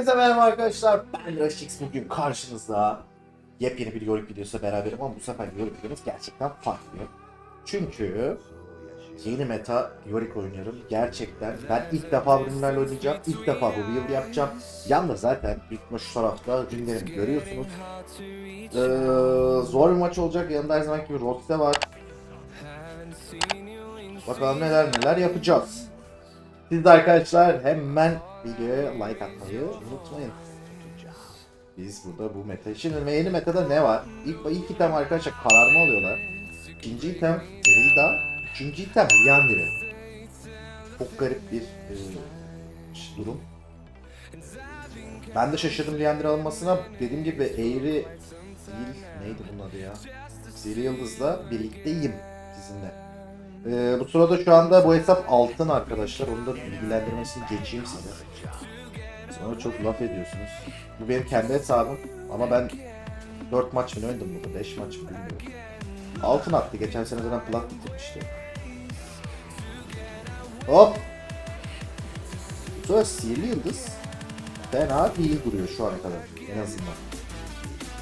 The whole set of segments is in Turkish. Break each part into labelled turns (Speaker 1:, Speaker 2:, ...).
Speaker 1: Hepinize merhaba arkadaşlar. Ben Raşix bugün karşınızda yepyeni bir Yorick videosu beraberim ama bu sefer Yorick videomuz gerçekten farklı. Çünkü yeni meta Yorick oynuyorum. Gerçekten ben ilk defa bu ürünlerle oynayacağım. İlk defa bu build yapacağım. Yalnız zaten maç şu tarafta ürünlerimi görüyorsunuz. Ee, zor bir maç olacak. Yanında her zaman gibi Roste var. Bakalım neler neler yapacağız. Siz de arkadaşlar hemen videoya like atmayı unutmayın. Biz burada bu meta. Şimdi yeni metada ne var? İlk, ilk item arkadaşlar kararma alıyorlar. İkinci item Ferida. Üçüncü item Liandry. Çok garip bir e, durum. Ben de şaşırdım Liandry alınmasına. Dediğim gibi Eğri değil, neydi bunun adı ya? Seri Yıldız'la birlikteyim sizinle. Ee, bu sırada şu anda bu hesap altın arkadaşlar. Onu da bilgilendirmesini geçeyim size. Sonra çok laf ediyorsunuz. Bu benim kendi hesabım ama ben 4 maç mı oynadım burada? 5 maç mı bilmiyorum. Altın attı. Geçen sene zaten plat bitirmişti. Hop! Bu sefer sihirli yıldız fena değil duruyor şu ana kadar en azından.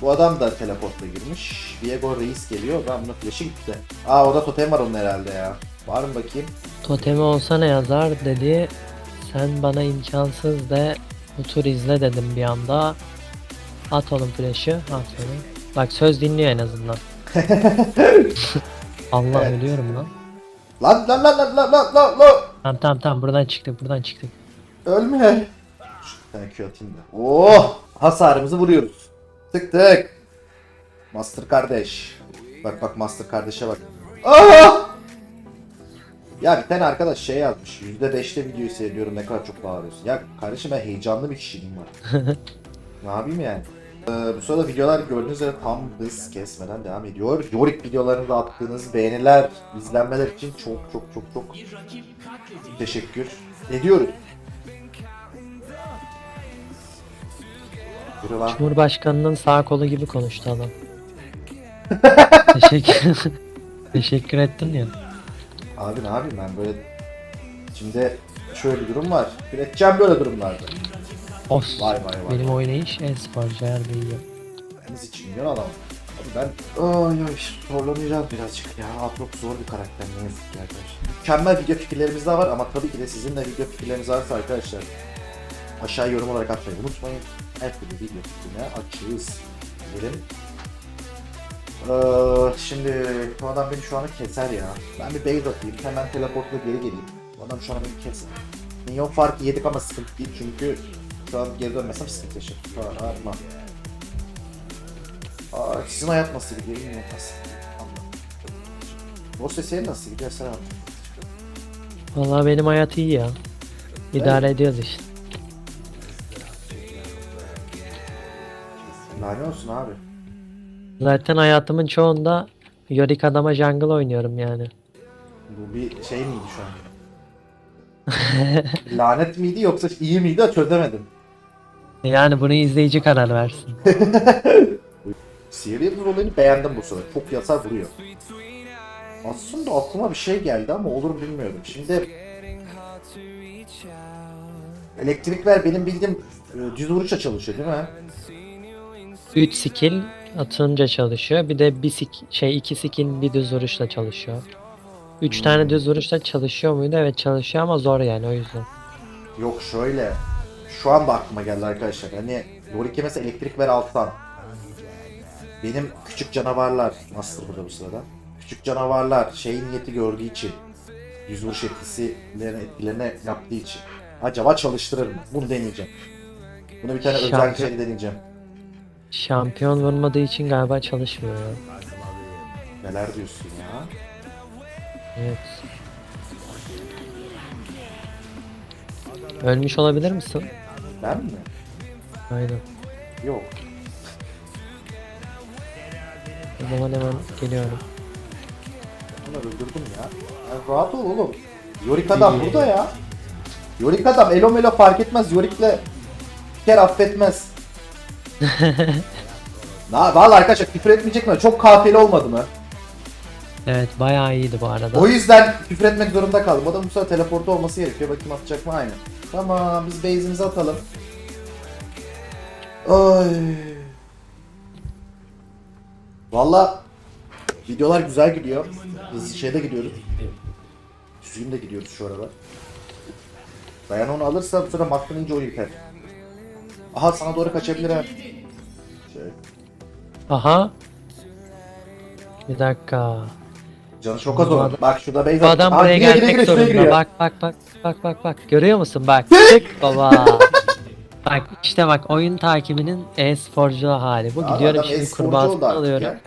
Speaker 1: Bu adam da teleportla girmiş. Viego Reis geliyor. Ben bunu flash'ı gitti. Aa orada totem var onun herhalde ya. Var mı bakayım?
Speaker 2: Totemi olsa ne yazar dedi. Sen bana imkansız de bu tur izle dedim bir anda. At oğlum flash'ı. At onu. Bak söz dinliyor en azından. Allah
Speaker 1: Evet.
Speaker 2: ölüyorum lan.
Speaker 1: Lan lan lan lan lan lan lan lan!
Speaker 2: Tamam tamam tamam buradan çıktık buradan çıktık.
Speaker 1: Ölme. Şu tane Q atayım da. Oh! Hasarımızı vuruyoruz. Tık tık. Master kardeş. Bak bak Master kardeşe bak. Aa! Ya bir tane arkadaş şey yazmış. %5'te videoyu seyrediyorum ne kadar çok bağırıyorsun. Ya kardeşim ben heyecanlı bir kişiliğim var. ne yapayım yani? Ee, bu sırada videolar gördüğünüz üzere tam hız kesmeden devam ediyor. Yorick videolarında attığınız beğeniler, izlenmeler için çok çok çok çok teşekkür ediyoruz. Yürü lan.
Speaker 2: Cumhurbaşkanının sağ kolu gibi konuştu adam. Teşekkür Teşekkür ettin ya.
Speaker 1: Abi ne yapayım ben böyle... Şimdi şöyle bir durum var. Üreteceğim böyle durumlarda.
Speaker 2: Of.
Speaker 1: Vay vay vay.
Speaker 2: Benim oynayış e-sporcu her iyi.
Speaker 1: Deniz için milyon adam. Abi ben ay ay zorlanacağız birazcık ya. Atrop zor bir karakter ne yazık ki arkadaşlar. Mükemmel video fikirlerimiz de var ama tabii ki de sizin de video fikirleriniz varsa arkadaşlar aşağı yorum olarak atmayı unutmayın. Her türlü fikrine açığız. Diyelim. Ee, şimdi bu adam beni şu anda keser ya. Ben bir base atayım hemen teleportla geri geleyim. Bu adam şu an beni keser. Minyon farkı yedik ama sıkıntı değil çünkü şu an geri dönmesem sıkıntı yaşarım. Tamam. Aa, sizin hayat nasıl gidiyor? İyi mi? Nasıl? O senin nasıl gidiyor? Sen anlat.
Speaker 2: Vallahi benim hayat iyi ya. İdare ediyoruz işte.
Speaker 1: Lanet olsun abi.
Speaker 2: Zaten hayatımın çoğunda Yorick adama jungle oynuyorum yani.
Speaker 1: Bu bir şey miydi şu an? Lanet miydi yoksa iyi miydi çözemedim.
Speaker 2: Yani bunu izleyici karar versin.
Speaker 1: Sihirli olayını beğendim bu sefer. Çok yasar vuruyor. Aslında aklıma bir şey geldi ama olur mu bilmiyorum. Şimdi elektrik ver benim bildiğim e, düz vuruşla çalışıyor değil mi?
Speaker 2: 3 skill atınca çalışıyor. Bir de bir sik şey iki skill bir düz vuruşla çalışıyor. 3 tane düz vuruşla çalışıyor muydu? Evet çalışıyor ama zor yani o yüzden.
Speaker 1: Yok şöyle. Şu anda aklıma geldi arkadaşlar. Hani Yorick'e mesela elektrik ver alttan. Benim küçük canavarlar Master burada bu sırada. Küçük canavarlar şeyin niyeti gördüğü için yüz vuruş etkisilerine, etkilerine yaptığı için acaba çalıştırır mı? Bunu deneyeceğim. Bunu bir tane özel
Speaker 2: Şampiyon-
Speaker 1: şey deneyeceğim.
Speaker 2: Şampiyon vurmadığı için galiba çalışmıyor ya.
Speaker 1: Neler diyorsun ya?
Speaker 2: Evet. Ölmüş olabilir misin?
Speaker 1: Ben mi?
Speaker 2: Aynen.
Speaker 1: Yok.
Speaker 2: O zaman hemen geliyorum.
Speaker 1: Bunları öldürdüm ya. ya rahat ol oğlum. Yorick adam burada ya. Yorick adam elo melo fark etmez. Yorick'le bir kere affetmez. Na, vallahi arkadaşlar küfür etmeyecek mi? Çok kafiyeli olmadı mı?
Speaker 2: Evet bayağı iyiydi bu arada.
Speaker 1: O yüzden küfür etmek zorunda kaldım. O da bu sefer teleporta olması gerekiyor. Bakayım atacak mı? Aynen. Tamam biz base'imizi atalım. Ay. Valla videolar güzel gidiyor. Hızlı şeyde gidiyoruz. Düzgün de gidiyoruz şu aralar. Dayan onu alırsa bu sefer Maskın ince o biter. Aha sana doğru kaçabilir ha. Şey,
Speaker 2: Aha. Bir dakika.
Speaker 1: canı çok az
Speaker 2: adam-
Speaker 1: Bak şurada base
Speaker 2: Bu adam buraya
Speaker 1: giriyor,
Speaker 2: gelmek
Speaker 1: giriyor,
Speaker 2: zorunda.
Speaker 1: giriyor.
Speaker 2: Bak bak bak bak bak bak. Görüyor musun bak. Tık baba. bak işte bak oyun takibinin e-sporcu hali. Bu
Speaker 1: Abi
Speaker 2: gidiyorum
Speaker 1: adam
Speaker 2: şimdi
Speaker 1: e-sporcu
Speaker 2: kurbağasını
Speaker 1: artık
Speaker 2: alıyorum.
Speaker 1: ya.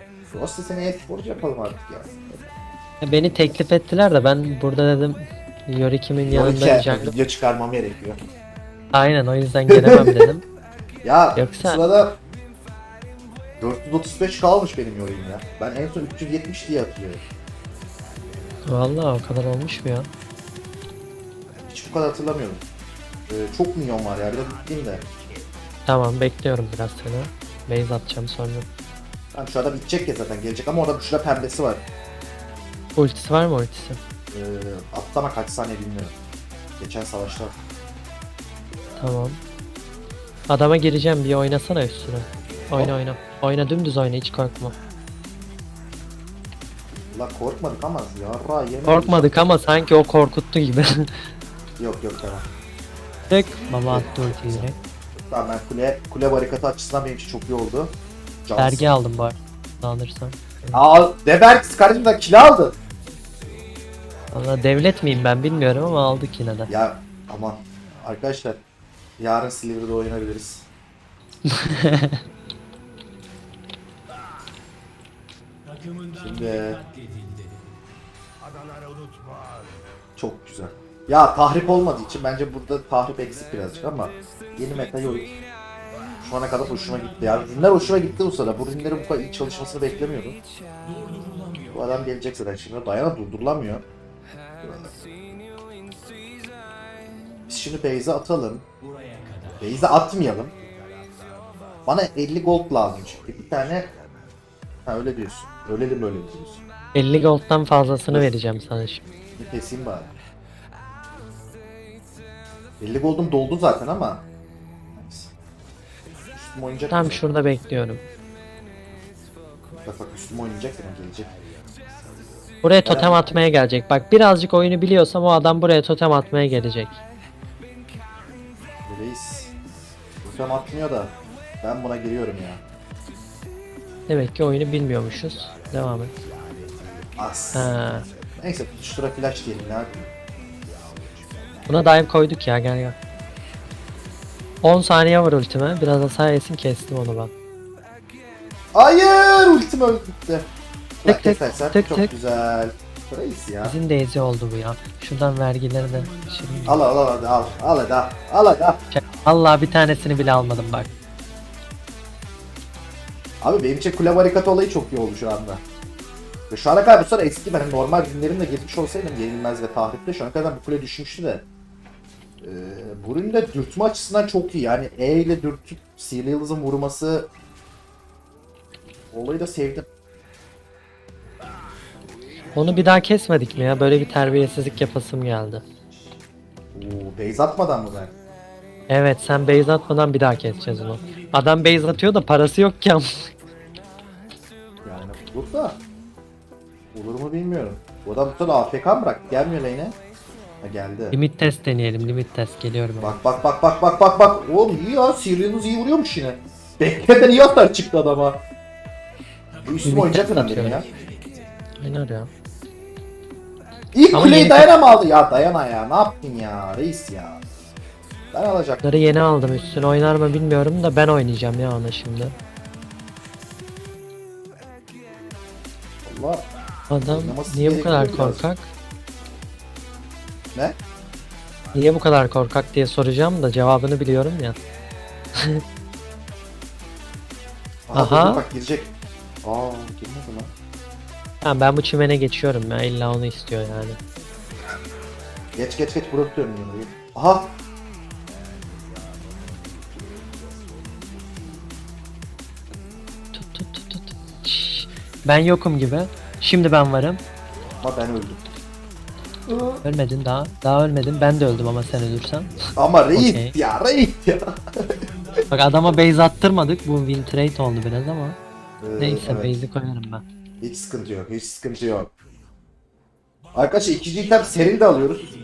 Speaker 1: O seni e-sporcu yapalım artık ya.
Speaker 2: Beni teklif ettiler de ben burada dedim Yorik'imin yanında diyecektim.
Speaker 1: video çıkarmam gerekiyor.
Speaker 2: Aynen o yüzden gelemem dedim.
Speaker 1: Ya
Speaker 2: Yoksa-
Speaker 1: sırada 435 kalmış benim yorayım ya. Ben en son 370 diye hatırlıyorum.
Speaker 2: Vallahi o kadar olmuş mu ya?
Speaker 1: Hiç bu kadar hatırlamıyorum. Ee, çok milyon var ya. Biraz bitleyeyim de.
Speaker 2: Tamam bekliyorum biraz seni. Base atacağım sonra.
Speaker 1: Tamam şu anda bitecek ya zaten gelecek ama orada şurada pembesi var.
Speaker 2: Ultisi var mı ultisi?
Speaker 1: Ee, atlama kaç saniye bilmiyorum. Geçen savaşta.
Speaker 2: Tamam. Adama gireceğim bir oynasana üstüne. Oyna oyna. Oyna dümdüz oyna hiç korkma.
Speaker 1: La korkmadık ama yarra yemedik.
Speaker 2: Korkmadık ama sanki o korkuttu gibi.
Speaker 1: Yok yok tamam.
Speaker 2: Tık. Baba attı ultiyi direkt.
Speaker 1: Tamam ben kule, kule barikatı açısından benim için çok iyi oldu. Cansın.
Speaker 2: Vergi aldım bu arada. Alırsam.
Speaker 1: Aa Deberk kardeşim da kilo aldı.
Speaker 2: Valla devlet miyim ben bilmiyorum ama aldık yine de.
Speaker 1: Ya aman arkadaşlar yarın Silivri'de oynayabiliriz. Şimdi çok güzel. Ya tahrip olmadığı için bence burada tahrip eksik birazcık ama yeni meta yok. Şu ana kadar hoşuma gitti. Ya ürünler hoşuma gitti bu sırada. Bu ürünlerin bu kadar iyi çalışmasını beklemiyordum. Bu adam gelecek zaten şimdi. Dayana durdurulamıyor. Biz şimdi base'e atalım. Base'e atmayalım. Bana 50 gold lazım çünkü. Bir tane... Ha öyle diyorsun. Öyle mi böyle diyorsun.
Speaker 2: 50 gold'dan fazlasını vereceğim sana şimdi.
Speaker 1: Bir keseyim bari. 50 gold'um doldu zaten ama. Üstüm oynayacak
Speaker 2: Tam
Speaker 1: mı?
Speaker 2: şurada bekliyorum.
Speaker 1: Bak bak üstüm oynayacak zaman gelecek.
Speaker 2: Buraya totem atmaya gelecek. Bak birazcık oyunu biliyorsam o adam buraya totem atmaya gelecek.
Speaker 1: Totem atmıyor da. Ben buna giriyorum ya.
Speaker 2: Demek ki oyunu bilmiyormuşuz. Devam et.
Speaker 1: As.
Speaker 2: Ha.
Speaker 1: Neyse tutuştura flash diyelim ne yapayım.
Speaker 2: Buna dive koyduk ya gel gel. 10 saniye var ultime. Biraz da sayesin kestim onu ben.
Speaker 1: Hayır ultim öldü
Speaker 2: Tık tık,
Speaker 1: kesersen
Speaker 2: tık
Speaker 1: çok güzel. Reis ya.
Speaker 2: Bizim de ezi oldu bu ya. Şuradan vergileri de şimdi.
Speaker 1: Al al al hadi al. Al hadi al. Al hadi al.
Speaker 2: Allah bir tanesini bile almadım bak.
Speaker 1: Abi benim için kule barikatı olayı çok iyi oldu şu anda. Ve şu ana kadar bu sıra eski benim normal günlerimle girmiş olsaydım yenilmez ve tahripte şu ana kadar bu kule düşmüştü de. Ee, bu ürün de dürtme açısından çok iyi. Yani E ile dürtüp Sihirli Yıldız'ın vurması olayı da sevdim.
Speaker 2: Onu bir daha kesmedik mi ya? Böyle bir terbiyesizlik yapasım geldi.
Speaker 1: Oo, base atmadan mı ben?
Speaker 2: Evet sen base atmadan bir daha keseceğiz onu. Adam base atıyor da parası yok ki ama.
Speaker 1: Yani olur da. Olur mu bilmiyorum. Bu adam tutan AFK mı bıraktı? Gelmiyor lane'e. Ha geldi.
Speaker 2: limit test deneyelim limit test geliyorum.
Speaker 1: Bak bak bak bak bak bak bak. Oğlum iyi ya. Yıldız iyi vuruyormuş yine. Bekleden iyi atar çıktı adama. Bu üstüme adam benim ya.
Speaker 2: Aynen ya.
Speaker 1: İlk
Speaker 2: Ama
Speaker 1: kuleyi
Speaker 2: yeni-
Speaker 1: mı aldı? Ya Dayana ya ne yaptın ya reis ya. Ben alacak.
Speaker 2: Bunları yeni aldım üstüne oynar mı bilmiyorum da ben oynayacağım ya ona şimdi.
Speaker 1: Allah.
Speaker 2: Adam
Speaker 1: Oynaması
Speaker 2: niye bu kadar
Speaker 1: gerekiyor biraz.
Speaker 2: korkak?
Speaker 1: Ne?
Speaker 2: Niye bu kadar korkak diye soracağım da cevabını biliyorum ya.
Speaker 1: Aha.
Speaker 2: Aha.
Speaker 1: Bak girecek. Aa girmedi lan.
Speaker 2: Ha, ben bu çimene geçiyorum ya illa onu istiyor yani.
Speaker 1: Geç geç geç bırakıyorum yine. Aha.
Speaker 2: Tut tut tut tut. Şşş. Ben yokum gibi. Şimdi ben varım.
Speaker 1: Ama ben öldüm.
Speaker 2: Ölmedin daha. Daha ölmedin. Ben de öldüm ama sen ölürsen.
Speaker 1: Ama reis
Speaker 2: Okey.
Speaker 1: ya reis ya.
Speaker 2: Bak adama base attırmadık. Bu win trade oldu biraz ama.
Speaker 1: Ee,
Speaker 2: Neyse
Speaker 1: evet.
Speaker 2: base'i koyarım ben.
Speaker 1: Hiç sıkıntı yok. Hiç sıkıntı yok. Arkadaşlar ikinci item seril de alıyoruz.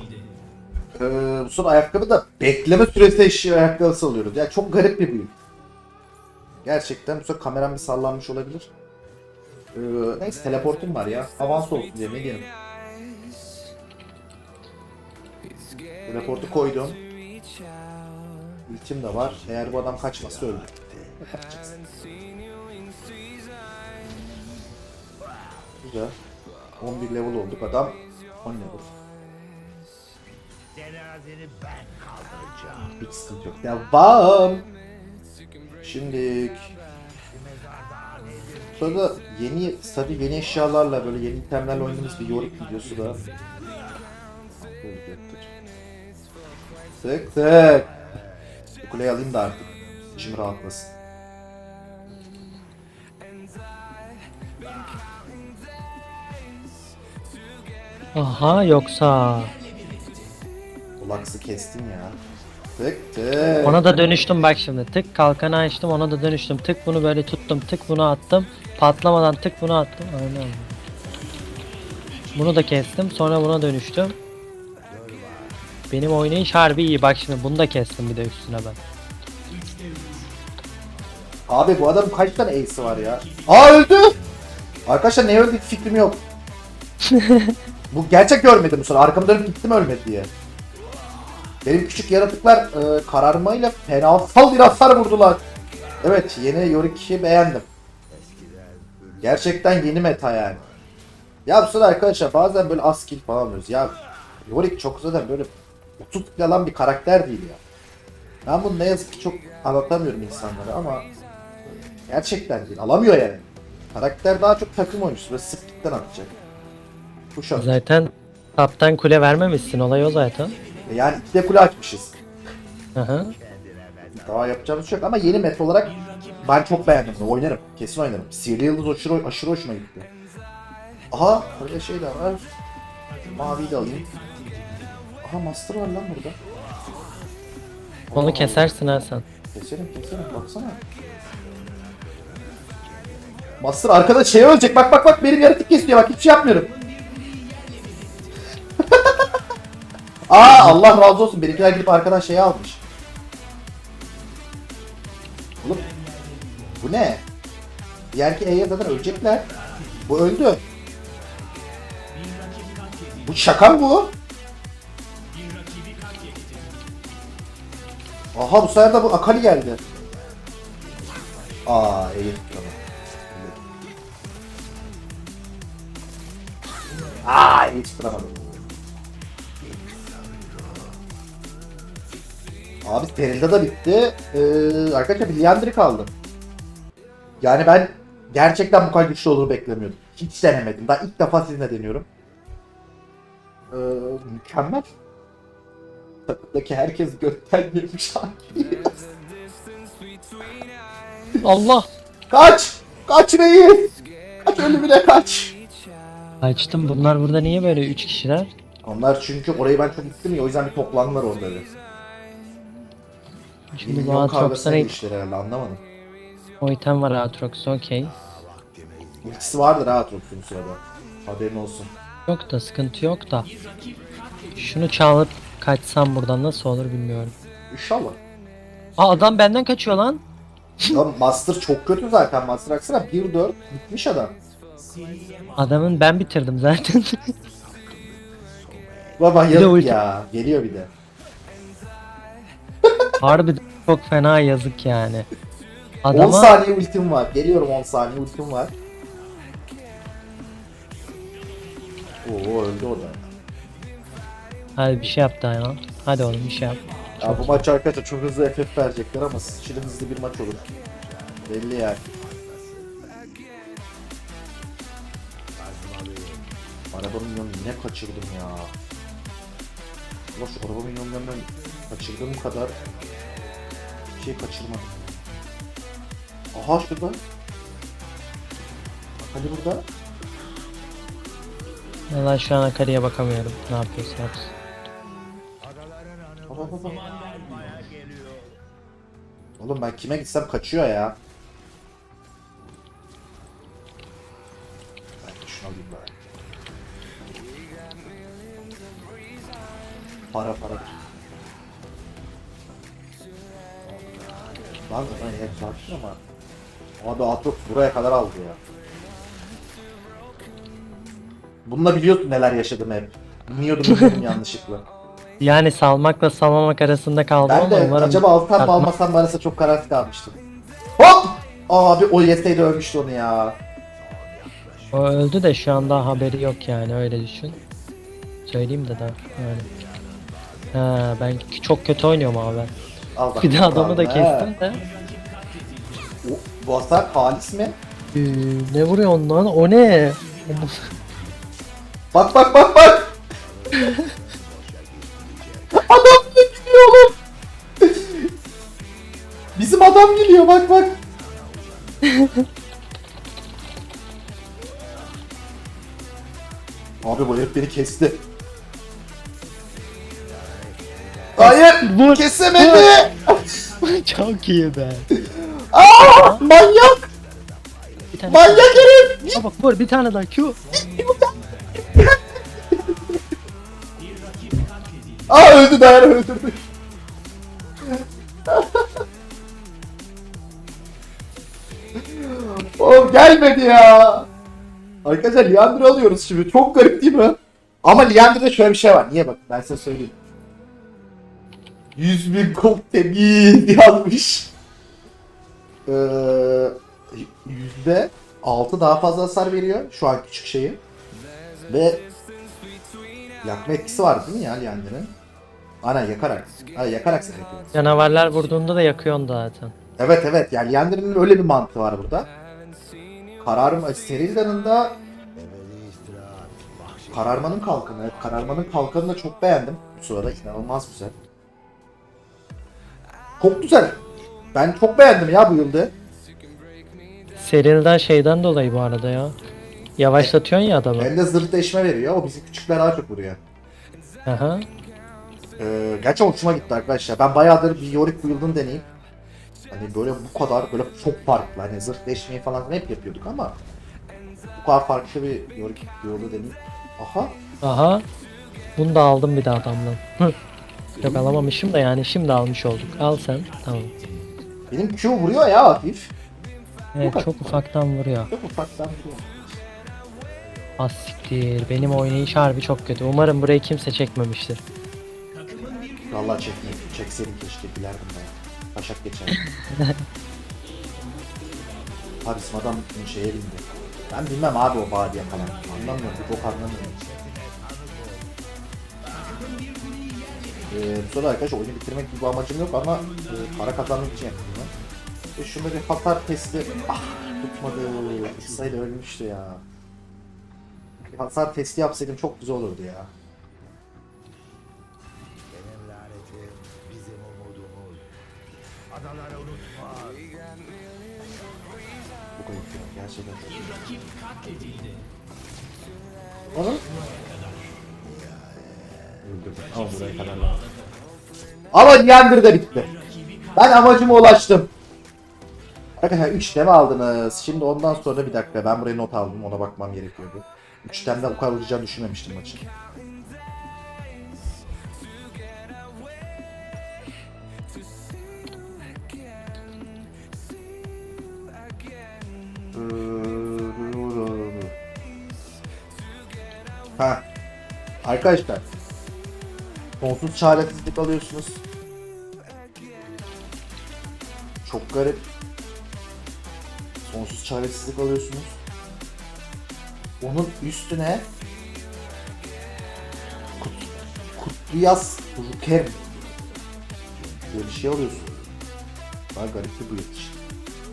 Speaker 1: Ee, bu son ayakkabı da bekleme süresi eşya ayakkabısı alıyoruz. Yani çok garip bir büyü. Gerçekten bu sefer kameram bir sallanmış olabilir. Ee, neyse teleportum var ya. Avans olsun diye ne diyelim. Teleportu koydum. Ultim de var. Eğer bu adam kaçmazsa öldü. Güzel. 11 level olduk adam 10 level. Hiç sıkıntı yok. Devam. Şimdi Sonra yeni tabi yeni eşyalarla böyle yeni itemlerle oynadığımız bir Yorick videosu da Tık tık. Bu kuleyi alayım da artık. İçim rahatlasın.
Speaker 2: Aha yoksa.
Speaker 1: Ulaksı kestin ya. Tık tık.
Speaker 2: Ona da dönüştüm bak şimdi. Tık kalkanı açtım ona da dönüştüm. Tık bunu böyle tuttum. Tık bunu attım. Patlamadan tık bunu attım. Aynen. Bunu da kestim. Sonra buna dönüştüm. Benim oynayış harbi iyi. Bak şimdi bunu da kestim bir de üstüne ben.
Speaker 1: Abi bu adamın kaç tane ace'i var ya? Aa öldü! Arkadaşlar ne öldü fikrim yok. bu gerçek görmedim bu sonra. Arkamı dönüp gittim ölmedi diye. Benim küçük yaratıklar e, kararmayla fenasal bir hasar vurdular. Evet yeni Yorik'i beğendim. Gerçekten yeni meta yani. Ya bu sırada arkadaşlar bazen böyle az kill falan alıyoruz. Ya Yorick çok zaten böyle 30 kill alan bir karakter değil ya. Ben bunu ne yazık ki çok anlatamıyorum insanlara ama gerçekten değil. Alamıyor yani. Karakter daha çok takım oyuncusu ve sıklıktan atacak. Bu şart.
Speaker 2: Zaten taptan kule vermemişsin. Olay o zaten.
Speaker 1: E Yani iki de kule açmışız.
Speaker 2: Hı hı.
Speaker 1: Daha yapacağımız bir şey ama yeni meta olarak ben çok beğendim bunu. Oynarım. Kesin oynarım. Sihirli Yıldız aşırı, aşırı hoşuma gitti. Aha öyle şey de var. Maviyi de alayım. Aha Master var lan burada.
Speaker 2: Onu kesersin ha sen.
Speaker 1: Keserim keserim baksana. Master arkada şey ölecek bak bak bak benim yaratık kesiyor bak hiçbir şey yapmıyorum. Aa Allah razı olsun benimkiler gidip arkadan şey almış. Oğlum bu ne? Diğer ki E'ye zaten ölecekler. Bu öldü. Bu şaka mı bu? Aha bu sefer de bu Akali geldi. Aa iyi tamam. Aa iyi tutamadım. Abi Peril'de da bitti. Ee, arkadaşlar bir Liandry kaldı. Yani ben gerçekten bu kadar güçlü olduğunu beklemiyordum. Hiç denemedim. Daha ilk defa sizinle deniyorum. Ee, mükemmel. Takımdaki herkes götten yemiş.
Speaker 2: Allah!
Speaker 1: Kaç! Kaç reis! Kaç ölümüne kaç!
Speaker 2: Açtım. Bunlar burada niye böyle 3 kişiler?
Speaker 1: Onlar çünkü orayı ben çok gittim ya o yüzden bir toplandılar orada bir.
Speaker 2: Şimdi bu
Speaker 1: Milyon kavgasına
Speaker 2: Aatrox'a
Speaker 1: girişler herhalde anlamadım.
Speaker 2: o item var Aatrox okey.
Speaker 1: Ultisi vardır ha Atrox'un sırada. Haberin olsun.
Speaker 2: Yok da sıkıntı yok da. Şunu çalıp kaçsam buradan nasıl olur bilmiyorum.
Speaker 1: İnşallah.
Speaker 2: Aa adam benden kaçıyor lan.
Speaker 1: ya Master çok kötü zaten. Master aksana 1-4 bitmiş adam.
Speaker 2: Adamın ben bitirdim zaten.
Speaker 1: Baba
Speaker 2: de
Speaker 1: yazık
Speaker 2: ulti-
Speaker 1: ya. Geliyor bir de.
Speaker 2: Harbi çok fena yazık yani.
Speaker 1: 10
Speaker 2: Adama
Speaker 1: saniye ultim var. Geliyorum 10 saniye ultim var. Oo öldü o da.
Speaker 2: hadi bir şey yap daha ya. Hadi oğlum bir şey yap.
Speaker 1: Ya bu maç arkadaşlar çok hızlı FF verecekler ama sıçılı hızlı bir maç olur. Belli yani. Arabanın yolunu yine kaçırdım ya. Allah şu arabanın yolundan kaçırdığım kadar şey kaçırmadım. Aha şurada. Hadi burada.
Speaker 2: Valla şu an Akari'ye bakamıyorum. Ne yapıyorsa yapsın.
Speaker 1: Baba baba. Oğlum ben kime gitsem kaçıyor ya. Ben şunu alayım bari. Para para. Lan lan hep sakin ama. Abi Atrox buraya kadar aldı ya. Bununla biliyorsun neler yaşadım hep. Bilmiyordum bilmiyordum yanlışlıkla.
Speaker 2: Yani salmakla salmamak arasında kaldım
Speaker 1: Ben
Speaker 2: ama
Speaker 1: de
Speaker 2: umarım
Speaker 1: acaba alsam mı almasam mı arasında çok kararsız kalmıştım. Hop! Abi o yeseydi ölmüştü onu ya.
Speaker 2: O öldü de şu anda haberi yok yani öyle düşün. Söyleyeyim de daha yani. Ha, ben çok kötü oynuyorum abi.
Speaker 1: Al bak.
Speaker 2: Bir de adamı da
Speaker 1: He.
Speaker 2: kestim de.
Speaker 1: O- Bu hasar halis mi?
Speaker 2: Ee, ne vuruyorsun lan? O ne?
Speaker 1: Bak bak bak bak! adam bile gidiyor oğlum! Bizim adam geliyor bak bak! Abi bu herif beni kesti.
Speaker 2: Vur.
Speaker 1: Kesemedi!
Speaker 2: çok iyi be.
Speaker 1: Aa! Manyak!
Speaker 2: Bir tane
Speaker 1: Manyak herif!
Speaker 2: Aa, bak vur bir tane daha Q.
Speaker 1: Aa öldü dayan öldürdü. Oğlum gelmedi ya. Arkadaşlar Liandry alıyoruz şimdi. Çok garip değil mi? Ama Liandry'de şöyle bir şey var. Niye bak ben size söyleyeyim. 100 bin gold temiz yazmış. Ee, yüzde altı daha fazla hasar veriyor şu an küçük şeyi. Ve yakma etkisi var değil mi ya Liandry'nin? Aynen yakarak. Ha yakarak sen yapıyorsun.
Speaker 2: Canavarlar vurduğunda da yakıyorsun zaten.
Speaker 1: Evet evet yani Liandry'nin öyle bir mantığı var burada. Kararım Sterildan'ın da Kararmanın kalkanı. Evet, Kararmanın kalkanını da çok beğendim. Bu sırada inanılmaz güzel. Çok güzel. Ben çok beğendim ya bu yılda.
Speaker 2: Serilden şeyden dolayı bu arada ya. Yavaşlatıyorsun ya adamı.
Speaker 1: Hem de zırh deşme veriyor. O bizim küçükler daha çok vuruyor.
Speaker 2: Aha.
Speaker 1: Ee, gerçekten hoşuma gitti arkadaşlar. Ben bayağıdır bir Yorick build'ını deneyeyim. Hani böyle bu kadar böyle çok farklı. Hani zırh deşmeyi falan hep yapıyorduk ama bu kadar farklı bir Yorick build'ı deneyeyim. Aha.
Speaker 2: Aha. Bunu da aldım bir daha adamdan. Yok alamamışım da yani şimdi almış olduk. Al sen. Tamam.
Speaker 1: Benim Q vuruyor ya hafif.
Speaker 2: Evet çok ufaktan vuruyor.
Speaker 1: Çok ufaktan vuruyor.
Speaker 2: Az siktir. Benim oynayış harbi çok kötü. Umarım burayı kimse çekmemiştir.
Speaker 1: Vallahi çekmeyin. Çekseydim keşke bilerdim ben. Başak geçer. abi adam şeye bindi. Ben bilmem abi o badiye falan. Anlamıyorum. Bok anlamıyorum. Ee, bu sırada arkadaşlar oyunu bitirmek gibi bir amacım yok ama e, para kazanmak için yaptım ben. E şunu bir hasar testi. Ah tutmadı. Kısayla ölmüştü ya. Bir hasar testi yapsaydım çok güzel olurdu ya.
Speaker 3: Benim lanetim bizim umudumuz. Adaları unutma.
Speaker 1: Bu kayıp ya gerçekten. Onu ama buraya kadar bitti. Ben amacıma ulaştım. Arkadaşlar 3 teme aldınız. Şimdi ondan sonra bir dakika ben buraya not aldım ona bakmam gerekiyordu. 3 temden bu kadar olacağını düşünmemiştim maçın. Ha. Arkadaşlar. Sonsuz çaresizlik alıyorsunuz. Çok garip. Sonsuz çaresizlik alıyorsunuz. Onun üstüne kut, Kutluyaz Ruker böyle bir şey alıyorsun. Daha garip bir build işte.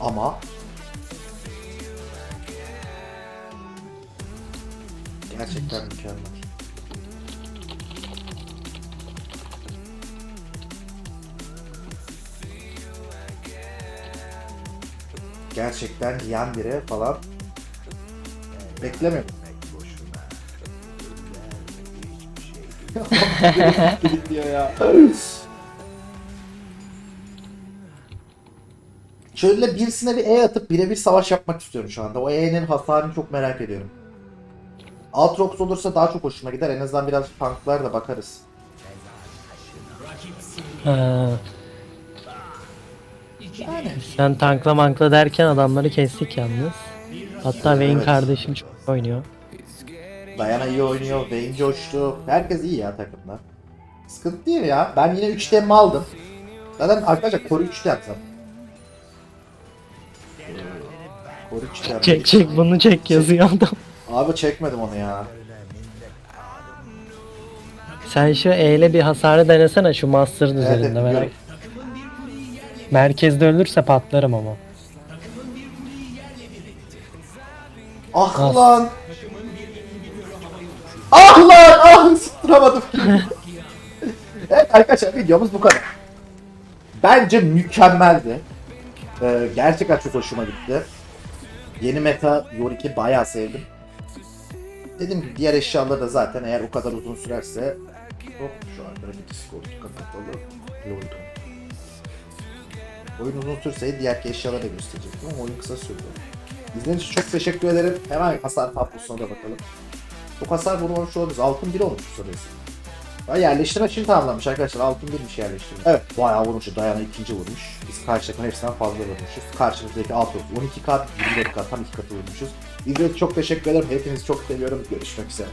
Speaker 1: Ama gerçekten mükemmel. Gerçekten yan bire falan beklemiyorum. Şöyle birisine bir E atıp birebir savaş yapmak istiyorum şu anda. O E'nin hasarını çok merak ediyorum. Aatrox olursa daha çok hoşuma gider. En azından biraz tanklar da bakarız.
Speaker 2: Ha,
Speaker 1: Yani
Speaker 2: sen tankla mankla derken adamları kestik yalnız. Hatta Vayne
Speaker 1: Evet.
Speaker 2: kardeşim çok oynuyor.
Speaker 1: Dayana iyi oynuyor. Vayne coştu. Herkes iyi ya takımda. Sıkıntı değil ya. Ben yine 3 tem aldım. Zaten arkadaşlar koru 3 tem zaten. Koru 3 tem.
Speaker 2: Çek çek bunu çek yazıyor adam.
Speaker 1: Abi çekmedim onu ya.
Speaker 2: Sen şu E ile bir hasarı denesene şu Master'ın
Speaker 1: Evet,
Speaker 2: üzerinde
Speaker 1: evet,
Speaker 2: merak. Merkezde ölürse patlarım ama.
Speaker 1: Ah
Speaker 2: Ah.
Speaker 1: lan. Ah lan. Ah sıktıramadım. evet arkadaşlar videomuz bu kadar. Bence mükemmeldi. Ee, gerçekten çok hoşuma gitti. Yeni meta Yorik'i bayağı sevdim. Dediğim gibi diğer eşyaları da zaten eğer o kadar uzun sürerse Hop şu arkada bir Discord kapatalım. Lordum. Oyun uzun sürseydi diğer eşyaları da gösterecektim ama oyun kısa sürdü. İzlediğiniz için çok teşekkür ederim. Hemen hasar tablosuna da bakalım. Çok hasar vurmamış olabiliriz. Altın 1 olmuş bu soruyorsun. Yerleştirme için tamamlanmış arkadaşlar. Altın 1'miş yerleştirme. Evet bayağı vurmuş. Dayana ikinci vurmuş. Biz karşı takımın hepsinden fazla vurmuşuz. Karşımızdaki alt 12 kat, 24 kat, tam 2 katı vurmuşuz. İzlediğiniz için çok teşekkür ederim. Hepinizi çok seviyorum. Görüşmek üzere.